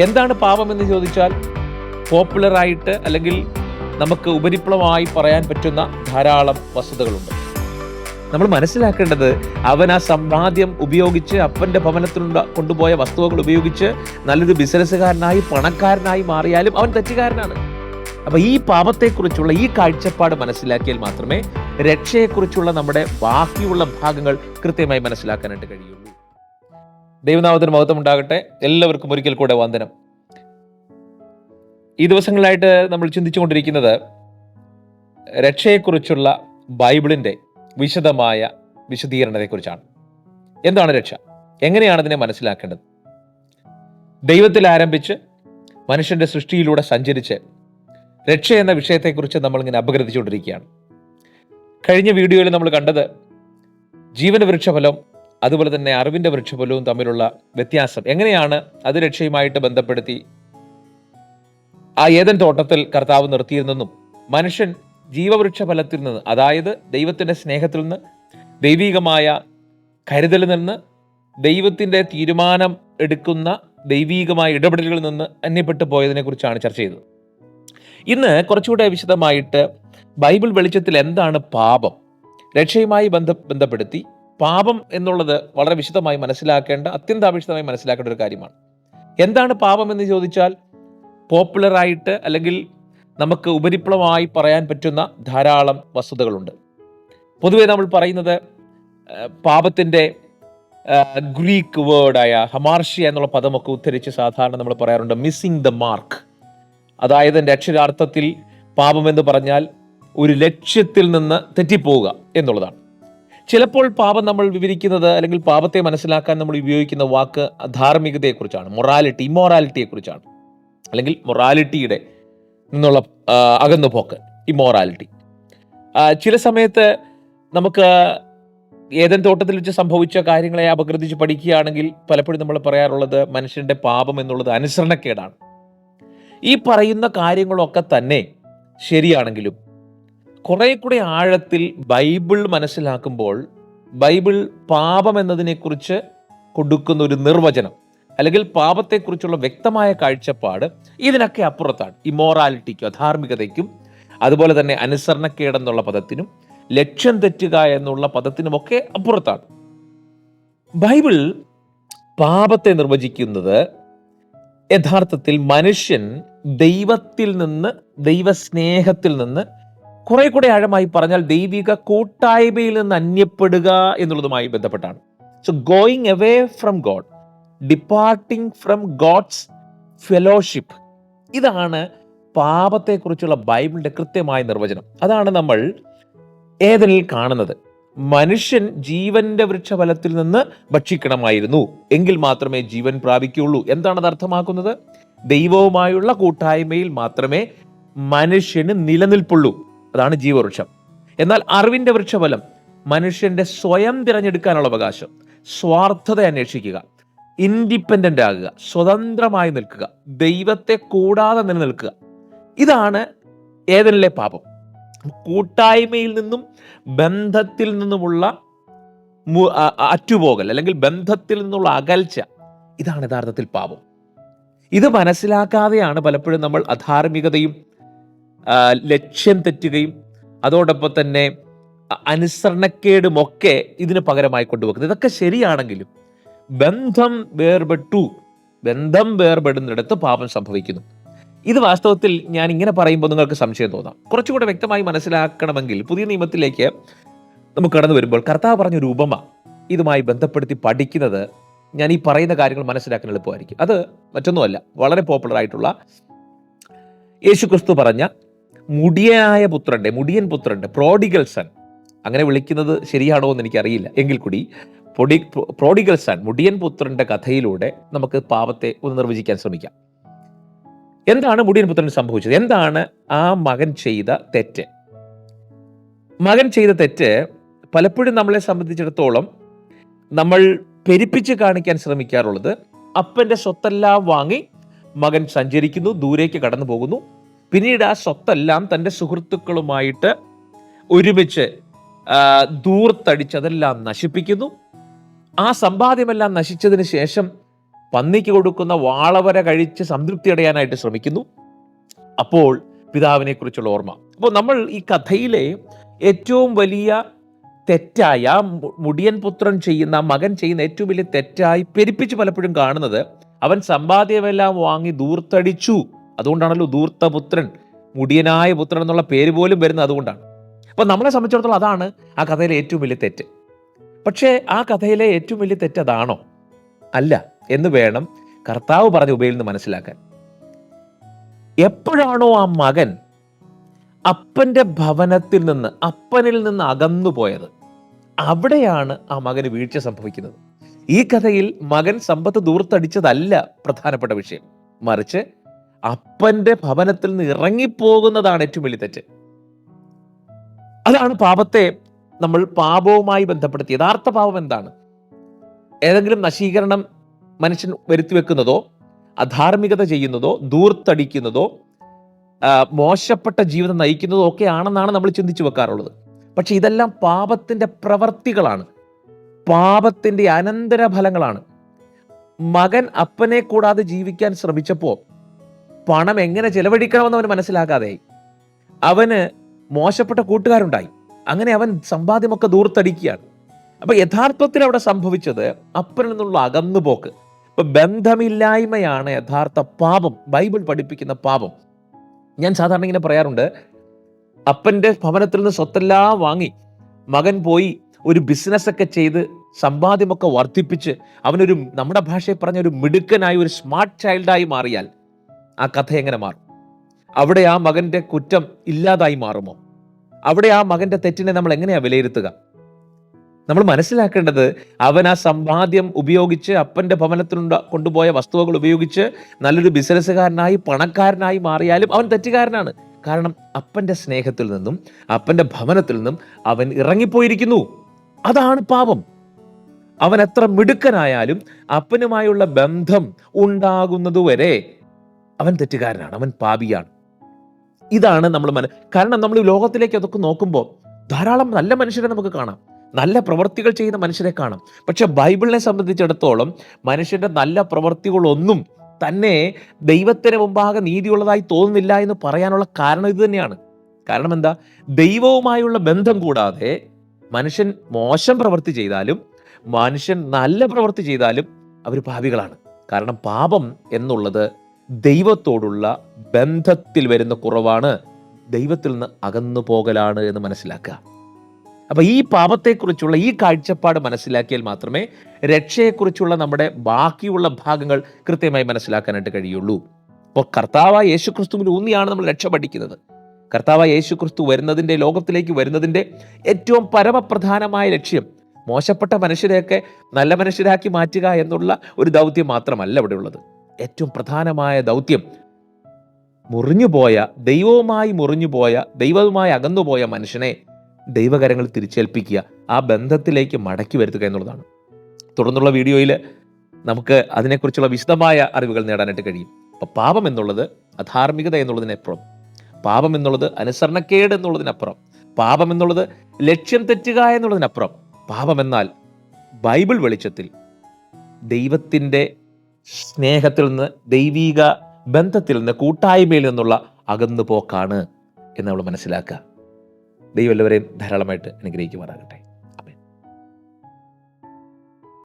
എന്താണ് പാപം എന്ന് ചോദിച്ചാൽ പോപ്പുലറായിട്ട് അല്ലെങ്കിൽ നമുക്ക് ഉപരിപ്ലവമായി പറയാൻ പറ്റുന്ന ധാരാളം വസ്തുതകളുണ്ട്. നമ്മൾ മനസ്സിലാക്കേണ്ടത് അവൻ ആ സമ്പാദ്യം ഉപയോഗിച്ച് അപ്പന്റെ ഭവനത്തിലുണ്ട കൊണ്ടുപോയ വസ്തുവകൾ ഉപയോഗിച്ച് നല്ലൊരു ബിസിനസ്സുകാരനായി പണക്കാരനായി മാറിയാലും അവൻ തെറ്റുകാരനാണ്. അപ്പൊ ഈ പാപത്തെക്കുറിച്ചുള്ള ഈ കാഴ്ചപ്പാട് മനസ്സിലാക്കിയാൽ മാത്രമേ രക്ഷയെക്കുറിച്ചുള്ള നമ്മുടെ ബാക്കിയുള്ള ഭാഗങ്ങൾ കൃത്യമായി മനസ്സിലാക്കാനായിട്ട് കഴിയുള്ളൂ. ദൈവനാമത്തിന് മഹത്വം ഉണ്ടാകട്ടെ എല്ലാവർക്കും ഒരിക്കൽ കൂടെ വന്ദനം. ഈ ദിവസങ്ങളായിട്ട് നമ്മൾ ചിന്തിച്ചുകൊണ്ടിരിക്കുന്നത് രക്ഷയെക്കുറിച്ചുള്ള ബൈബിളിന്റെ വിശദമായ വിശദീകരണത്തെക്കുറിച്ചാണ്. എന്താണ് രക്ഷ? എങ്ങനെയാണ് ഇതിനെ മനസ്സിലാക്കേണ്ടത്? ദൈവത്തിൽ ആരംഭിച്ച് മനുഷ്യന്റെ സൃഷ്ടിയിലൂടെ സഞ്ചരിച്ച് രക്ഷ എന്ന വിഷയത്തെക്കുറിച്ച് നമ്മളിങ്ങനെ അപഗ്രഥിച്ചുകൊണ്ടിരിക്കുകയാണ്. കഴിഞ്ഞ വീഡിയോയിൽ നമ്മൾ കണ്ടത് ജീവന വൃക്ഷഫലം അതുപോലെ തന്നെ അറിവിന്റെ വൃക്ഷഫലവും തമ്മിലുള്ള വ്യത്യാസം എങ്ങനെയാണ് അത് രക്ഷയുമായിട്ട് ബന്ധപ്പെടുത്തി ആ ഏതൻ തോട്ടത്തിൽ കർത്താവ് നിർത്തിയിരുന്നെന്നും മനുഷ്യൻ ജീവവൃക്ഷ ഫലത്തിൽ നിന്ന് അതായത് ദൈവത്തിന്റെ സ്നേഹത്തിൽ നിന്ന് ദൈവീകമായ കരുതലിൽ നിന്ന് ദൈവത്തിന്റെ തീരുമാനം എടുക്കുന്ന ദൈവീകമായ ഇടപെടലുകളിൽ നിന്ന് അന്യപ്പെട്ടു പോയതിനെ കുറിച്ചാണ് ചർച്ച ചെയ്തത്. ഇന്ന് കുറച്ചുകൂടെ വിശദമായിട്ട് ബൈബിൾ വെളിച്ചത്തിൽ എന്താണ് പാപം രക്ഷയുമായി ബന്ധ ബന്ധപ്പെടുത്തി പാപം എന്നുള്ളത് വളരെ വിശദമായി മനസ്സിലാക്കേണ്ട അത്യന്താപേക്ഷിതമായി മനസ്സിലാക്കേണ്ട ഒരു കാര്യമാണ്. എന്താണ് പാപം എന്ന് ചോദിച്ചാൽ പോപ്പുലറായിട്ട് അല്ലെങ്കിൽ നമുക്ക് ഉപരിപ്ലവമായി പറയാൻ പറ്റുന്ന ധാരാളം വസ്തുതകളുണ്ട്. പൊതുവെ നമ്മൾ പറയുന്നത് പാപത്തിന്റെ ഗ്രീക്ക് വേർഡായ ഹമാർഷ്യ എന്നുള്ള പദമൊക്കെ ഉദ്ധരിച്ച് സാധാരണ നമ്മൾ പറയാറുണ്ട് മിസ്സിംഗ് ദ മാർക്ക് അതായത് എന്റെ അക്ഷരാർത്ഥത്തിൽ പാപം എന്ന് പറഞ്ഞാൽ ഒരു ലക്ഷ്യത്തിൽ നിന്ന് തെറ്റിപ്പോവുക എന്നുള്ളതാണ്. ചിലപ്പോൾ പാപം നമ്മൾ വിവരിക്കുന്നത് അല്ലെങ്കിൽ പാപത്തെ മനസ്സിലാക്കാൻ നമ്മൾ ഉപയോഗിക്കുന്ന വാക്ക് ധാർമ്മികതയെക്കുറിച്ചാണ്. മൊറാലിറ്റി ഇമ്മോറാലിറ്റിയെക്കുറിച്ചാണ് അല്ലെങ്കിൽ മൊറാലിറ്റിയുടെ നിന്നുള്ള അകന്നുപോക്ക് ഇമ്മോറാലിറ്റി ചില സമയത്ത് നമുക്ക് ഏതൻ തോട്ടത്തിൽ വെച്ച് സംഭവിച്ച കാര്യങ്ങളെ അപഗ്രഥിച്ച് പഠിക്കുകയാണെങ്കിൽ പലപ്പോഴും നമ്മൾ പറയാറുള്ളത് മനുഷ്യന്റെ പാപം എന്നുള്ളത് അനുസരണക്കേടാണ്. ഈ പറയുന്ന കാര്യങ്ങളൊക്കെ തന്നെ ശരിയാണെങ്കിലും കുറെ കൂടെ ആഴത്തിൽ ബൈബിൾ മനസ്സിലാക്കുമ്പോൾ ബൈബിൾ പാപം എന്നതിനെക്കുറിച്ച് കൊടുക്കുന്ന ഒരു നിർവചനം അല്ലെങ്കിൽ പാപത്തെക്കുറിച്ചുള്ള വ്യക്തമായ കാഴ്ചപ്പാട് ഇതിനൊക്കെ അപ്പുറത്താണ്. ഇമോറാലിറ്റിക്കും അധാർമികതയ്ക്കും അതുപോലെ തന്നെ അനുസരണക്കേടെന്നുള്ള പദത്തിനും ലക്ഷ്യം തെറ്റുക എന്നുള്ള പദത്തിനുമൊക്കെ അപ്പുറത്താണ്. ബൈബിൾ പാപത്തെ നിർവചിക്കുന്നത് യഥാർത്ഥത്തിൽ മനുഷ്യൻ ദൈവത്തിൽ നിന്ന് ദൈവസ്നേഹത്തിൽ നിന്ന് കുറെ കൂടെ ആഴമായി പറഞ്ഞാൽ ദൈവിക കൂട്ടായ്മയിൽ നിന്ന് അന്യപ്പെടുക എന്നുള്ളതുമായി ബന്ധപ്പെട്ടാണ്. So going away from God departing from God's fellowship ഇതാണ് പാപത്തെക്കുറിച്ചുള്ള ബൈബിളിന്റെ കൃത്യമായ നിർവചനം. അതാണ് നമ്മൾ ഏതനിൽ കാണുന്നത്. മനുഷ്യൻ ജീവന്റെ വൃക്ഷഫലത്തിൽ നിന്ന് ഭക്ഷിക്കണമായിരുന്നു. എങ്കിൽ മാത്രമേ ജീവൻ പ്രാപിക്കുകയുള്ളൂ. എന്താണ് അത് അർത്ഥമാക്കുന്നത്? ദൈവവുമായുള്ള കൂട്ടായ്മയിൽ മാത്രമേ മനുഷ്യന് നിലനിൽപ്പുള്ളൂ. അതാണ് ജീവവൃക്ഷം. എന്നാൽ അറിവിന്റെ വൃക്ഷഫലം മനുഷ്യന്റെ സ്വയം തിരഞ്ഞെടുക്കാനുള്ള അവകാശം സ്വാർത്ഥത അന്വേഷിക്കുക ഇൻഡിപെൻഡന്റ് ആകുക സ്വതന്ത്രമായി നിൽക്കുക ദൈവത്തെ കൂടാതെ നിലനിൽക്കുക. ഇതാണ് ഏതനിലെ പാപം. കൂട്ടായ്മയിൽ നിന്നും ബന്ധത്തിൽ നിന്നുമുള്ള അറ്റുപോകൽ അല്ലെങ്കിൽ ബന്ധത്തിൽ നിന്നുള്ള അകൽച്ച ഇതാണ് യഥാർത്ഥത്തിൽ പാപം. ഇത് മനസ്സിലാക്കാതെയാണ് പലപ്പോഴും നമ്മൾ അധാർമികതയും ലക്ഷ്യം തെറ്റുകയും അതോടൊപ്പം തന്നെ അനുസരണക്കേടുമൊക്കെ ഇതിന് പകരമായി കൊണ്ടുവെക്കുന്നത് ഇതൊക്കെ ശരിയാണെങ്കിലും ബന്ധം വേർപെട്ടു. ബന്ധം വേർപെടുന്നിടത്ത് പാപം സംഭവിക്കുന്നു. ഇത് വാസ്തവത്തിൽ ഞാൻ ഇങ്ങനെ പറയുമ്പോൾ നിങ്ങൾക്ക് സംശയം തോന്നാം. കുറച്ചുകൂടെ വ്യക്തമായി മനസ്സിലാക്കണമെങ്കിൽ പുതിയ നിയമത്തിലേക്ക് നമുക്ക് കടന്നു വരുമ്പോൾ കർത്താവ് പറഞ്ഞ ഒരു ഉപമ ഇതുമായി ബന്ധപ്പെടുത്തി പഠിക്കുന്നത് ഞാൻ ഈ പറയുന്ന കാര്യങ്ങൾ മനസ്സിലാക്കാൻ എളുപ്പമായിരിക്കും. അത് മറ്റൊന്നുമല്ല വളരെ പോപ്പുലർ ആയിട്ടുള്ള യേശു ക്രിസ്തു പറഞ്ഞ മുടിയനായ പുത്രന്റെ മുടിയൻ പുത്രന്റെ പ്രോഡിഗൽ സൺ അങ്ങനെ വിളിക്കുന്നത് ശരിയാണോ എന്ന് എനിക്കറിയില്ല. എങ്കിൽ കൂടി പൊടി പ്രോഡിഗൽ സൺ മുടിയൻ പുത്രന്റെ കഥയിലൂടെ നമുക്ക് പാപത്തെ ഒന്ന് നിർവചിക്കാൻ ശ്രമിക്കാം. എന്താണ് മുടിയൻ പുത്രൻ സംഭവിച്ചത്? എന്താണ് ആ മകൻ ചെയ്ത തെറ്റ്? മകൻ ചെയ്ത തെറ്റ് പലപ്പോഴും നമ്മളെ സംബന്ധിച്ചിടത്തോളം നമ്മൾ പെരിപ്പിച്ച് കാണിക്കാൻ ശ്രമിക്കാറുള്ളത് അപ്പന്റെ സ്വത്തെല്ലാം വാങ്ങി മകൻ സഞ്ചരിക്കുന്നു ദൂരേക്ക് കടന്നു പോകുന്നു പിന്നീട് ആ സ്വത്തെല്ലാം തന്റെ സുഹൃത്തുക്കളുമായിട്ട് ഒരുമിച്ച് ദൂർത്തടിച്ച് അതെല്ലാം നശിപ്പിക്കുന്നു. ആ സമ്പാദ്യമെല്ലാം നശിച്ചതിന് ശേഷം പന്നിക്ക് കൊടുക്കുന്ന വാളവര കഴിച്ച് സംതൃപ്തി അടയാനായിട്ട് ശ്രമിക്കുന്നു. അപ്പോൾ പിതാവിനെ കുറിച്ചുള്ള ഓർമ്മ. അപ്പോൾ നമ്മൾ ഈ കഥയിലെ ഏറ്റവും വലിയ തെറ്റായ മുടിയൻ പുത്രൻ ചെയ്യുന്ന മകൻ ചെയ്യുന്ന ഏറ്റവും വലിയ തെറ്റായി പെരുപ്പിച്ച് പലപ്പോഴും കാണുന്നത് അവൻ സമ്പാദ്യമെല്ലാം വാങ്ങി ദൂർത്തടിച്ചു. അതുകൊണ്ടാണല്ലോ ദൂർത്തപുത്രൻ മുടിയനായ പുത്രൻ എന്നുള്ള പേര് പോലും വരുന്നത് അതുകൊണ്ടാണ്. അപ്പം നമ്മളെ സംബന്ധിച്ചിടത്തോളം അതാണ് ആ കഥയിലെ ഏറ്റവും വലിയ തെറ്റ്. പക്ഷേ ആ കഥയിലെ ഏറ്റവും വലിയ തെറ്റ് അതാണോ? അല്ല എന്ന് വേണം കർത്താവ് പറഞ്ഞ ഉപയിൽ നിന്ന് മനസ്സിലാക്കാൻ. എപ്പോഴാണോ ആ മകൻ അപ്പന്റെ ഭവനത്തിൽ നിന്ന് അപ്പനിൽ നിന്ന് അകന്നു പോയത് അവിടെയാണ് ആ മകന് വീഴ്ച സംഭവിക്കുന്നത്. ഈ കഥയിൽ മകൻ സമ്പത്ത് ദൂർത്തടിച്ചതല്ല പ്രധാനപ്പെട്ട വിഷയം. മറിച്ച് അപ്പന്റെ ഭവനത്തിൽ നിന്ന് ഇറങ്ങിപ്പോകുന്നതാണ് ഏറ്റവും വലിയ തെറ്റ്. അതാണ് പാപത്തെ നമ്മൾ പാപവുമായി ബന്ധപ്പെടുത്തി. യഥാർത്ഥ പാപം എന്താണ്? ഏതെങ്കിലും നശീകരണം മനുഷ്യൻ വരുത്തി വെക്കുന്നതോ അധാർമികത ചെയ്യുന്നതോ ദൂർത്തടിക്കുന്നതോ മോശപ്പെട്ട ജീവിതം നയിക്കുന്നതോ ഒക്കെ ആണെന്നാണ് നമ്മൾ ചിന്തിച്ചു വെക്കാറുള്ളത്. പക്ഷെ ഇതെല്ലാം പാപത്തിന്റെ പ്രവർത്തികളാണ്. പാപത്തിന്റെ അനന്തരഫലങ്ങളാണ്. മകൻ അപ്പനെ കൂടാതെ ജീവിക്കാൻ ശ്രമിച്ചപ്പോൾ പണം എങ്ങനെ ചെലവഴിക്കണമെന്ന് അവന് മനസ്സിലാക്കാതെ അവന് മോശപ്പെട്ട കൂട്ടുകാരുണ്ടായി. അങ്ങനെ അവൻ സമ്പാദ്യമൊക്കെ ദൂർത്തടിക്കുകയാണ്. അപ്പൊ യഥാർത്ഥത്തിൽ അവിടെ സംഭവിച്ചത് അപ്പനിൽ നിന്നുള്ള അകന്നുപോക്ക് ഇപ്പൊ ബന്ധമില്ലായ്മയാണ് യഥാർത്ഥ പാപം. ബൈബിൾ പഠിപ്പിക്കുന്ന പാപം. ഞാൻ സാധാരണ ഇങ്ങനെ പറയാറുണ്ട് അപ്പന്റെ ഭവനത്തിൽ നിന്ന് സ്വത്തെല്ലാം വാങ്ങി മകൻ പോയി ഒരു ബിസിനസ് ഒക്കെ ചെയ്ത് സമ്പാദ്യമൊക്കെ വർദ്ധിപ്പിച്ച് അവനൊരു നമ്മുടെ ഭാഷയിൽ പറഞ്ഞ ഒരു മിടുക്കനായി ഒരു സ്മാർട്ട് ചൈൽഡായി മാറിയാൽ ആ കഥ എങ്ങനെ മാറും? അവിടെ ആ മകന്റെ കുറ്റം ഇല്ലാതായി മാറുമോ? അവിടെ ആ മകന്റെ തെറ്റിനെ നമ്മൾ എങ്ങനെയാ വിലയിരുത്തുക? നമ്മൾ മനസ്സിലാക്കേണ്ടത് അവൻ ആ സമ്പാദ്യം ഉപയോഗിച്ച് അപ്പന്റെ ഭവനത്തിൽ കൊണ്ടുപോയ വസ്തുവകൾ ഉപയോഗിച്ച് നല്ലൊരു ബിസിനസ്സുകാരനായി പണക്കാരനായി മാറിയാലും അവൻ തെറ്റുകാരനാണ്. കാരണം അപ്പന്റെ സ്നേഹത്തിൽ നിന്നും അപ്പന്റെ ഭവനത്തിൽ നിന്നും അവൻ ഇറങ്ങിപ്പോയിരിക്കുന്നു. അതാണ് പാപം. അവൻ എത്ര മിടുക്കനായാലും അപ്പനുമായുള്ള ബന്ധം ഉണ്ടാകുന്നതുവരെ അവൻ തെറ്റുകാരനാണ് അവൻ പാപിയാണ്. ഇതാണ് നമ്മൾ മന കാരണം നമ്മൾ ലോകത്തിലേക്ക് അതൊക്കെ നോക്കുമ്പോൾ ധാരാളം നല്ല മനുഷ്യരെ നമുക്ക് കാണാം നല്ല പ്രവൃത്തികൾ ചെയ്യുന്ന മനുഷ്യരെ കാണാം. പക്ഷെ ബൈബിളിനെ സംബന്ധിച്ചിടത്തോളം മനുഷ്യന്റെ നല്ല പ്രവൃത്തികളൊന്നും തന്നെ ദൈവത്തിന് മുമ്പാകെ നീതിയുള്ളതായി തോന്നുന്നില്ല എന്ന് പറയാനുള്ള കാരണം ഇത് തന്നെയാണ്. കാരണം എന്താ? ദൈവവുമായുള്ള ബന്ധം കൂടാതെ മനുഷ്യൻ മോശം പ്രവൃത്തി ചെയ്താലും മനുഷ്യൻ നല്ല പ്രവൃത്തി ചെയ്താലും അവർ പാപികളാണ്. കാരണം പാപം എന്നുള്ളത് ദൈവത്തോടുള്ള ബന്ധത്തിൽ വരുന്ന കുറവാണ് ദൈവത്തിൽ നിന്ന് അകന്നു പോകലാണ് എന്ന് മനസ്സിലാക്കുക. അപ്പൊ ഈ പാപത്തെക്കുറിച്ചുള്ള ഈ കാഴ്ചപ്പാട് മനസ്സിലാക്കിയാൽ മാത്രമേ രക്ഷയെക്കുറിച്ചുള്ള നമ്മുടെ ബാക്കിയുള്ള ഭാഗങ്ങൾ കൃത്യമായി മനസ്സിലാക്കാനായിട്ട് കഴിയുള്ളൂ. അപ്പോൾ കർത്താവായ യേശു ക്രിസ്തുവിൽ ഊന്നിയാണ് നമ്മൾ രക്ഷ പഠിക്കുന്നത്. കർത്താവായ യേശു ക്രിസ്തു വരുന്നതിന്റെ ലോകത്തിലേക്ക് വരുന്നതിന്റെ ഏറ്റവും പരമപ്രധാനമായ ലക്ഷ്യം മോശപ്പെട്ട മനുഷ്യരെയൊക്കെ നല്ല മനുഷ്യരാക്കി മാറ്റുക എന്നുള്ള ഒരു ദൗത്യം മാത്രമല്ല ഇവിടെ ഉള്ളത്. ഏറ്റവും പ്രധാനമായ ദൗത്യം. മുറിഞ്ഞുപോയ ദൈവവുമായി മുറിഞ്ഞുപോയ ദൈവവുമായി അകന്നുപോയ മനുഷ്യനെ ദൈവകരങ്ങൾ തിരിച്ചേൽപ്പിക്കുക ആ ബന്ധത്തിലേക്ക് മടക്കി വരുത്തുക എന്നുള്ളതാണ്. തുടർന്നുള്ള വീഡിയോയിൽ നമുക്ക് അതിനെക്കുറിച്ചുള്ള വിശദമായ അറിവുകൾ നേടാനായിട്ട് കഴിയും. അപ്പം പാപം എന്നുള്ളത് അധാർമികത എന്നുള്ളതിനപ്പുറം. പാപം എന്നുള്ളത് അനുസരണക്കേട് എന്നുള്ളതിനപ്പുറം. പാപം എന്നുള്ളത് ലക്ഷ്യം തെറ്റുക എന്നുള്ളതിനപ്പുറം. പാപം എന്നാൽ ബൈബിൾ വെളിച്ചത്തിൽ ദൈവത്തിന്റെ സ്നേഹത്തിൽ നിന്ന് ദൈവീക ബന്ധത്തിൽ നിന്ന് കൂട്ടായ്മയിൽ നിന്നുള്ള അകന്നു പോക്കാണ് എന്ന് നമ്മൾ മനസ്സിലാക്കുക. ദൈവം എല്ലാവരെയും ധാരാളമായിട്ട് അനുഗ്രഹിക്കുമാറാകട്ടെ.